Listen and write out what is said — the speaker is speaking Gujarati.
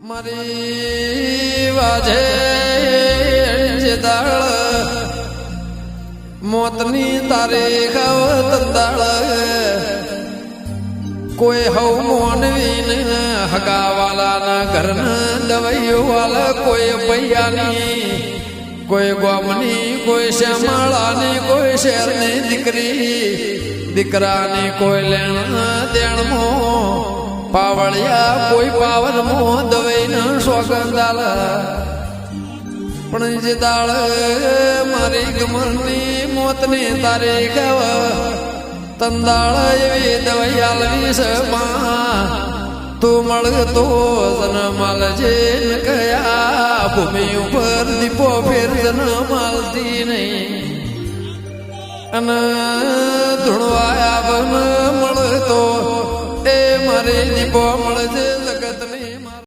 મારી વાજે દાળ, મોતની તારીખ તંદાળ કોઈ હવ મોનવીને હગાવાલાના ઘરના દવાઈઓ વાલા કોઈ પૈયાની કોઈ ગોમની, કોઈ શ્યામાળાની, કોઈ શેરની દીકરી, દીકરાની કોઈ લેણા પાવળિયા કોઈ પાવનમો દવાઈના સોગંદાલ પણ જે દાળ મારી ગમરની તારે ગવ તંદાળ એવી દવાઈ આલવી સમાં તું મળતો જન માલ જે કયા ભૂમિ ઉપર દીપો ફેર જન માલતી નહીં. અને મળતો એ મારે દીપો મળજે